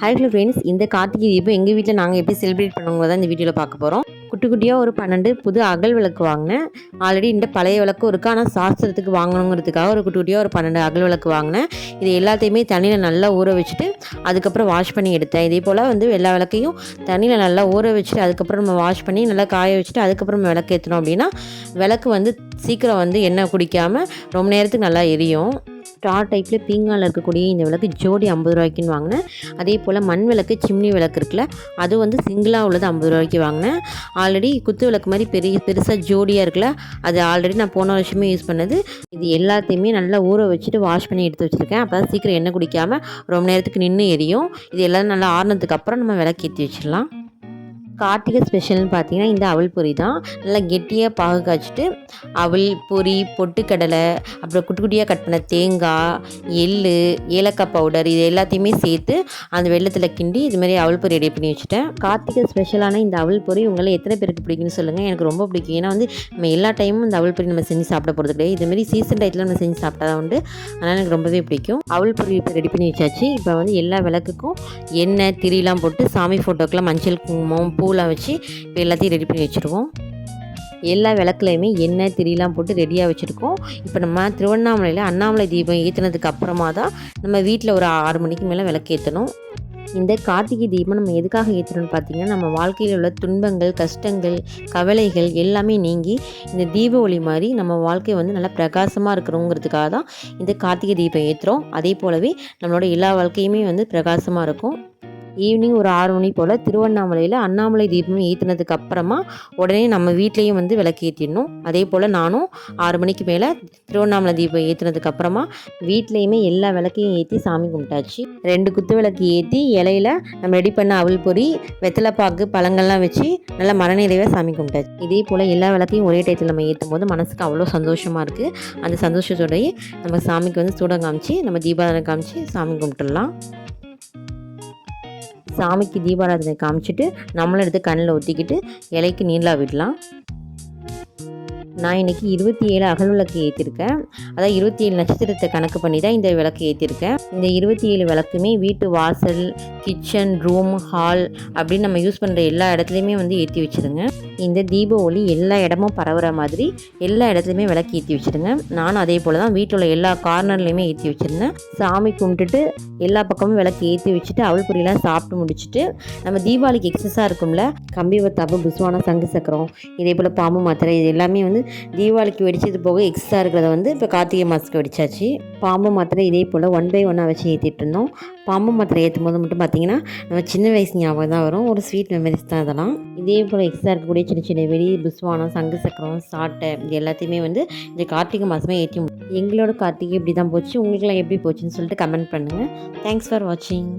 Hi hello friends இந்த கார்த்திகை தீபம் எங்கள் வீட்டில் நாங்கள் எப்படி செலிப்ரேட் பண்ணுவோங்க தான் இந்த வீடியோவில் பார்க்க போகிறோம் குட்டி குட்டியாக ஒரு பன்னெண்டு புது அகல் விளக்கு வாங்கினேன். ஆல்ரெடி இந்த பழைய விளக்கும் இருக்குது ஆனால் சாஸ்திரத்துக்கு வாங்கணுங்கிறதுக்காக ஒரு குட்டி குட்டியாக ஒரு பன்னெண்டு அகல் விளக்கு வாங்கினேன். இது எல்லாத்தையுமே தண்ணியில் நல்லா ஊற வச்சுட்டு அதுக்கப்புறம் வாஷ் பண்ணி எடுத்தேன். இதே போல் வந்து எல்லா விளக்கையும் தண்ணியில் நல்லா ஊற வச்சுட்டு அதுக்கப்புறம் நம்ம வாஷ் பண்ணி நல்லா காய வச்சுட்டு அதுக்கப்புறம் விளக்கு ஏற்றினோம் அப்படின்னா விளக்கு வந்து சீக்கிரம் வந்து எண்ணெய் குடிக்காமல் ரொம்ப நேரத்துக்கு நல்லா எரியும். ஸ்டார் டைப்பில் பீங்கானில் இருக்கக்கூடிய இந்த விளக்கு ஜோடி ஐம்பது ரூபாய்க்குன்னு வாங்கினேன். அதே போல் மண் விளக்கு சிம்னி விளக்கு இருக்குல்ல அது வந்து சிங்கிளாக உள்ளது ஐம்பது ரூபாய்க்கு வாங்கினேன். ஆல்ரெடி குத்து விளக்கு மாதிரி பெரிய பெருசாக ஜோடியாக இருக்குல்ல அது ஆல்ரெடி நான் போன வருஷமே யூஸ் பண்ணது. இது எல்லாத்தையுமே நல்லா ஊற வச்சுட்டு வாஷ் பண்ணி எடுத்து வச்சுருக்கேன். அப்போ தான் சீக்கிரம் எண்ணெய் குடிக்காமல் ரொம்ப நேரத்துக்கு நின்று எரியும். இது எல்லாம் நல்லா ஆறுனதுக்கு அப்புறம் நம்ம விளக்கு ஏற்றி வச்சிடலாம். கார்த்திகை ஸ்பெஷல்னு பார்த்தீங்கன்னா இந்த அவல் பொரி தான். நல்லா கெட்டியாக பாகு காய்ச்சிட்டு அவல் பொரி பொட்டுக்கடலை அப்புறம் குட்டி குட்டியாக கட் பண்ண தேங்காய் எள் ஏலக்காய் பவுடர் இது எல்லாத்தையுமே சேர்த்து அந்த வெள்ளத்தில் கிண்டி இது மாதிரி அவல் பொரி ரெடி பண்ணி வச்சுட்டேன். கார்த்திகை ஸ்பெஷலான இந்த அவல் பொரி உங்களை எத்தனை பேருக்கு பிடிக்குன்னு சொல்லுங்கள் எனக்கு ரொம்ப பிடிக்கும். ஏன்னா வந்து நம்ம எல்லா டைமும் இந்த அவல் பொரி நம்ம செஞ்சு சாப்பிட போகிறது கிடையாது. இதுமாரி சீசன் டைத்தில் நம்ம செஞ்சு சாப்பிட்டா தான் உண்டு. அதனால் எனக்கு ரொம்பவே பிடிக்கும். அவல் பொரி இப்போ ரெடி பண்ணி வச்சாச்சு. இப்போ வந்து எல்லா விளக்குக்கும் எண்ணெய் திரிலாம் போட்டு சாமி ஃபோட்டோக்கெலாம் மஞ்சள் குங்குமம் பூ பூலாம் வச்சு இப்போ எல்லாத்தையும் ரெடி பண்ணி வச்சுருவோம். எல்லா விளக்குலையுமே எண்ணெய் திரிலாம் போட்டு ரெடியாக வச்சுருக்கோம். இப்போ நம்ம திருவண்ணாமலையில் அண்ணாமலை தீபம் ஏற்றினதுக்கு அப்புறமா தான் நம்ம வீட்டில் ஒரு ஆறு மணிக்கு மேலே விளக்கு ஏற்றணும் இந்த கார்த்திகை தீபம் நம்ம எதுக்காக ஏற்றுறோம்னு பார்த்தீங்கன்னா நம்ம வாழ்க்கையில் உள்ள துன்பங்கள் கஷ்டங்கள் கவலைகள் எல்லாமே நீங்கி இந்த தீப ஒளி மாதிரி நம்ம வாழ்க்கை வந்து நல்லா பிரகாசமாக இருக்கிறோங்கிறதுக்காக தான் இந்த கார்த்திகை தீபம் ஏற்றுறோம் அதே போலவே நம்மளோட எல்லா வாழ்க்கையுமே வந்து பிரகாசமாக இருக்கும். ஈவினிங் ஒரு ஆறு மணி போல் திருவண்ணாமலையில் அண்ணாமலை தீபம் ஏற்றினதுக்கு அப்புறமா உடனே நம்ம வீட்லேயும் வந்து விளக்கு ஏற்றிடணும் அதே போல் நானும் ஆறு மணிக்கு மேலே திருவண்ணாமலை தீபம் ஏற்றினதுக்கு அப்புறமா வீட்லேயுமே எல்லா விளக்கையும் ஏற்றி சாமி கும்பிட்டாச்சு. ரெண்டு குத்து விளக்கு ஏற்றி இலையில நம்ம ரெடி பண்ண அவல் பொறி வெத்தலைப்பாக்கு பழங்கள்லாம் வச்சு நல்லா மனநிறைவாக சாமி கும்பிட்டாச்சு. இதே போல் எல்லா விளக்கையும் ஒரே டயத்தில் நம்ம ஏற்றும் போது மனசுக்கு அவ்வளோ சந்தோஷமாக இருக்குது அந்த சந்தோஷத்தோடய நம்ம சாமிக்கு வந்து சூடம் காமிச்சு நம்ம தீபாவளி காமிச்சு சாமி கும்பிட்டுடலாம். சாமிக்கு தீபாராதனை காமிச்சிட்டு நம்மளும் எடுத்து கண்ணில் ஊற்றிக்கிட்டு இலைக்கு நீளா விடலாம். நான் இன்றைக்கி இருபத்தி ஏழு அகல் விளக்கு ஏற்றிருக்கேன் அதான் இருபத்தி ஏழு நட்சத்திரத்தை கணக்கு பண்ணி தான் இந்த விளக்கு ஏற்றிருக்கேன் இந்த இருபத்தி ஏழு விளக்குமே வீட்டு வாசல் கிச்சன் ரூம் ஹால் அப்படின்னு நம்ம யூஸ் பண்ணுற எல்லா இடத்துலையுமே வந்து ஏற்றி வச்சுருங்க. இந்த தீப ஒளி எல்லா இடமும் பரவுற மாதிரி எல்லா இடத்துலையுமே விளக்கு ஏற்றி வச்சுருங்க. நானும் அதே போல் தான் வீட்டில் உள்ள எல்லா கார்னர்லையுமே ஏற்றி வச்சுருந்தேன். சாமி கும்பிட்டுட்டு எல்லா பக்கமும் விளக்கு ஏற்றி வச்சுட்டு அவள் பொரியெல்லாம் சாப்பிட்டு முடிச்சுட்டு நம்ம தீபாவளிக்கு எக்ஸஸாக இருக்கும்ல. கம்பி வத்தாப்பு புஸ்வானம் சங்கு சக்கரம் இதே போல் பாம்பு மாத்திரை இது எல்லாமே வந்து தீபாவளிக்கு வெடிச்சது போக எக்ஸ்ட்ரா இருக்கிறத வந்து இப்போ கார்த்திகை மாதத்துக்கு வெடிச்சாச்சு. பாம்பு மாத்திரை இதே போல் ஒன் பை ஒன்னாக வச்சு ஏற்றிட்டு இருந்தோம் பாம்பு மாத்திரை ஏற்றும் போது மட்டும் பார்த்தீங்கன்னா நம்ம சின்ன வயசு ஞாபகம் தான் வரும். ஒரு ஸ்வீட் மெமரிஸ் தான் அதெல்லாம். இதே போல் எக்ஸ்ட்ரா இருக்கக்கூடிய சின்ன சின்ன வெடி புஸ்வானம் சங்கு சக்கரம் சாட்டை இது எல்லாத்தையுமே வந்து இந்த கார்த்திகை மாதமே ஏற்றி எங்களோட கார்த்திகை இப்படி தான் போச்சு. உங்களுக்குலாம் எப்படி போச்சுன்னு சொல்லிட்டு கமெண்ட் பண்ணுங்கள் தேங்க்ஸ் ஃபார் வாட்சிங்